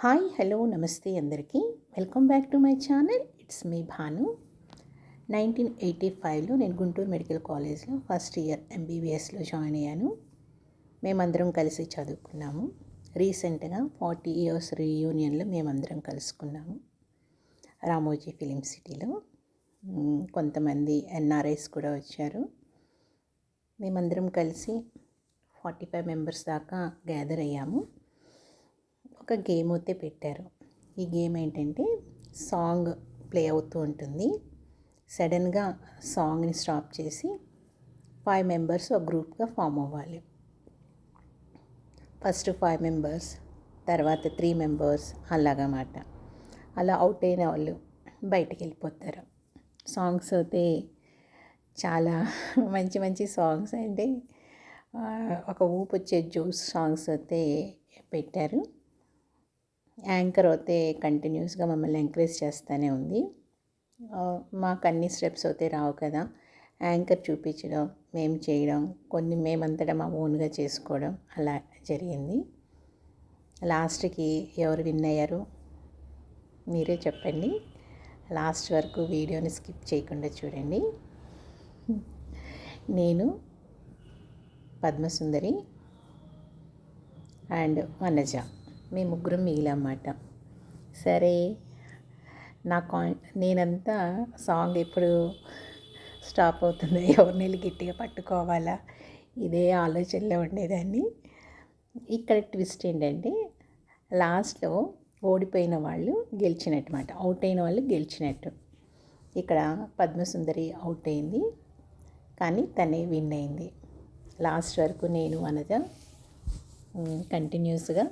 Hi hello నమస్తే అందరికీ. Welcome back to my channel. It's me Bhanu. Nineteen eighty ఫైవ్లో నేను గుంటూరు మెడికల్ కాలేజ్లో ఫస్ట్ ఇయర్ ఎంబీబీఎస్లో జాయిన్ అయ్యాను. మేమందరం కలిసి చదువుకున్నాము. రీసెంట్గా ఫార్టీ ఇయర్స్ రీయూనియన్లో మేమందరం కలుసుకున్నాము. రామోజీ ఫిలిం సిటీలో. కొంతమంది ఎన్ఆర్ఐస్ కూడా వచ్చారు. మేమందరం కలిసి ఫార్టీ ఫైవ్ మెంబర్స్ దాకా గ్యాదర్ అయ్యాము. ఒక గేమ్ అయితే పెట్టారు. ఈ గేమ్ ఏంటంటే సాంగ్ ప్లే అవుతూ ఉంటుంది. సడన్గా సాంగ్ని స్టాప్ చేసి ఫైవ్ మెంబర్స్ ఒక గ్రూప్గా ఫామ్ అవ్వాలి. ఫస్ట్ ఫైవ్ మెంబర్స్ తర్వాత త్రీ మెంబర్స్ అలాగమాట. అలా అవుట్ అయిన వాళ్ళు బయటికి వెళ్ళిపోతారు. సాంగ్స్ అయితే చాలా మంచి మంచి సాంగ్స్ అంటే ఒక ఊపు వచ్చే జోస్ సాంగ్స్ అయితే పెట్టారు. యాంకర్ అయితే కంటిన్యూస్గా మమ్మల్ని ఎంకరేజ్ చేస్తూనే ఉంది. మాకు అన్ని స్టెప్స్ అయితే రావు కదా. యాంకర్ చూపించడం మేము చేయడం కొన్ని మేమంతటా మా ఓన్గా చేసుకోవడం అలా జరిగింది. లాస్ట్కి ఎవరు విన్ అయ్యారు మీరే చెప్పండి. లాస్ట్ వరకు వీడియోని స్కిప్ చేయకుండా చూడండి. నేను పద్మసుందరి అండ్ వనజ. మీ ముగ్గురం మిగిలామాట సరే నా కాన్ నేనంతా సాంగ్ ఎప్పుడు స్టాప్ అవుతుందో ఎవరిని వెళ్ళి గట్టిగా పట్టుకోవాలా? ఇదే ఆలోచనలో ఉండేదాన్ని. ఇక్కడ ట్విస్ట్ ఏంటంటే లాస్ట్లో ఓడిపోయిన వాళ్ళు గెలిచినట్టు మాట అవుట్ అయిన వాళ్ళు గెలిచినట్టు. ఇక్కడ పద్మసుందరి అవుట్ అయింది. కానీ తనే విన్ అయింది. లాస్ట్ వరకు నేను అనగా కంటిన్యూస్గా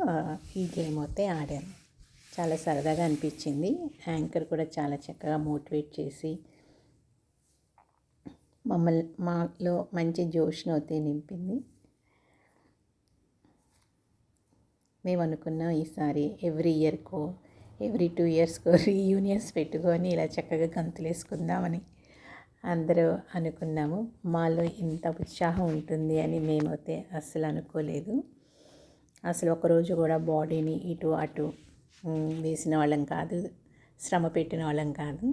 ఈ గేమ్ అయితే ఆడాను. చాలా సరదాగా అనిపించింది. యాంకర్ కూడా చాలా చక్కగా మోటివేట్ చేసి మమ్మల్ని మాలో మంచి జోష్ను అయితే నింపింది. మేము అనుకున్నాం ఈసారి ఎవ్రీ ఇయర్కో ఎవ్రీ టూ ఇయర్స్కో రీయూనియన్స్ పెట్టుకొని ఇలా చక్కగా గంతులు వేసుకుందామని అందరూ అనుకున్నాము. మాలో ఇంత ఉత్సాహం ఉంటుంది అని మేమైతే అస్సలు అనుకోలేదు. అసలు ఒకరోజు కూడా బాడీని ఇటు అటు వేసిన వాళ్ళం కాదు శ్రమ పెట్టిన వాళ్ళం కాదు.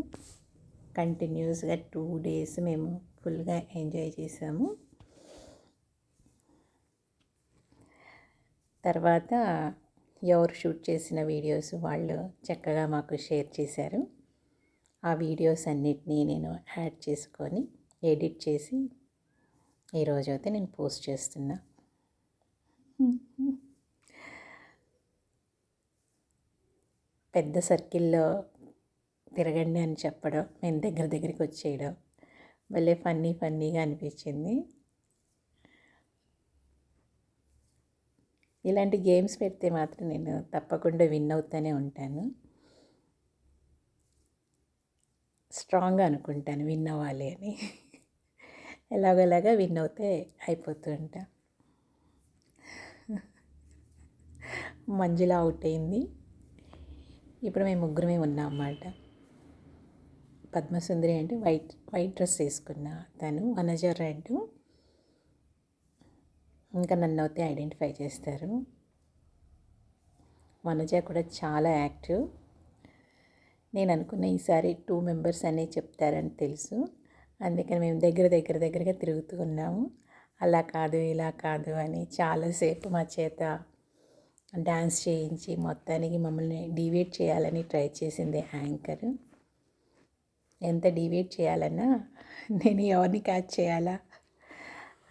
కంటిన్యూస్గా టూ డేస్ మేము ఫుల్గా ఎంజాయ్ చేసాము. తర్వాత ఎవరు షూట్ చేసిన వీడియోస్ వాళ్ళు చక్కగా మాకు షేర్ చేశారు. ఆ వీడియోస్ అన్నిటినీ నేను యాడ్ చేసుకొని ఎడిట్ చేసి ఈరోజు అయితే నేను పోస్ట్ చేస్తున్నా. పెద్ద సర్కిల్లో తిరగండి అని చెప్పడం మేము దగ్గర దగ్గరికి వచ్చేయడం భలే ఫన్నీ ఫన్నీగా అనిపించింది. ఇలాంటి గేమ్స్ పెడితే మాత్రం నేను తప్పకుండా విన్ అవుతూనే ఉంటాను. స్ట్రాంగ్గా అనుకుంటాను విన్ అవ్వాలి అని. ఎలాగోలాగా విన్ అవుతే అయిపోతూ ఉంటా. మంజుల అవుట్ అయింది. ఇప్పుడు మేము ముగ్గురమే ఉన్నాం అన్నమాట. పద్మసుందరి అంటే వైట్ వైట్ డ్రెస్ వేసుకున్న తను అనజ రెడ్ ఇంకా నన్ను అయితే ఐడెంటిఫై చేస్తారు. మనజ కూడా చాలా యాక్టివ్. నేను అనుకున్న ఈసారి టూ మెంబర్స్ అనే చెప్తారని తెలుసు. అందుకని మేము దగ్గర దగ్గర దగ్గరగా తిరుగుతూ ఉన్నాము. అలా కాదు ఇలా కాదు అని చాలాసేపు మా చేత డ్యాన్స్ చేయించి మొత్తానికి మమ్మల్ని డివేట్ చేయాలని ట్రై చేసింది యాంకర్. ఎంత డివేట్ చేయాలన్నా నేను ఎవరిని క్యాచ్ చేయాలా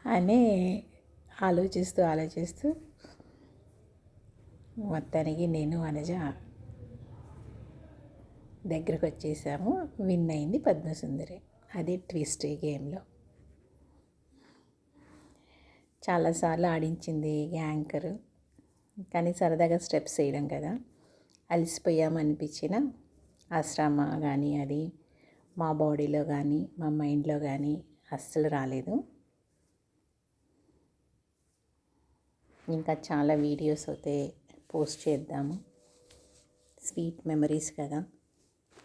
అని ఆలోచిస్తూ ఆలోచిస్తూ మొత్తానికి నేను అనజ దగ్గరకు వచ్చేసాము. విన్ అయింది పద్మసుందరి. అది ట్విస్ట్ ఈ గేమ్లో. చాలాసార్లు ఆడించింది యాంకర్. కానీ సరదాగా స్టెప్స్ వేయడం కదా. అలసిపోయామనిపించిన ఆ శ్రమ కానీ అది మా బాడీలో కానీ మా మైండ్లో కానీ అస్సలు రాలేదు. ఇంకా చాలా వీడియోస్ అయితే పోస్ట్ చేద్దాము. స్వీట్ మెమరీస్ కదా.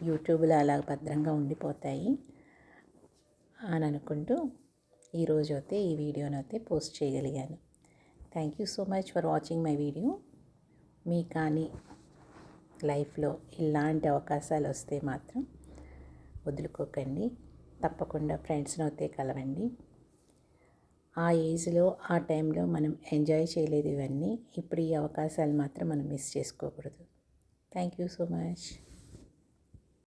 యూట్యూబ్లో అలా భద్రంగా ఉండిపోతాయి అని అనుకుంటూ ఈరోజు అయితే ఈ వీడియోని అయితే పోస్ట్ చేయగలిగాను. Thank you so much for watching my video మీ కానీ లైఫ్లో ఇలాంటి అవకాశాలు వస్తే మాత్రం వదులుకోకండి. తప్పకుండా ఫ్రెండ్స్ని అయితే కలవండి. ఆ ఏజ్లో ఆ టైంలో మనం ఎంజాయ్ చేయలేదు ఇవన్నీ. ఇప్పుడు ఈ అవకాశాలు మాత్రం మనం మిస్ చేసుకోకూడదు. Thank you so much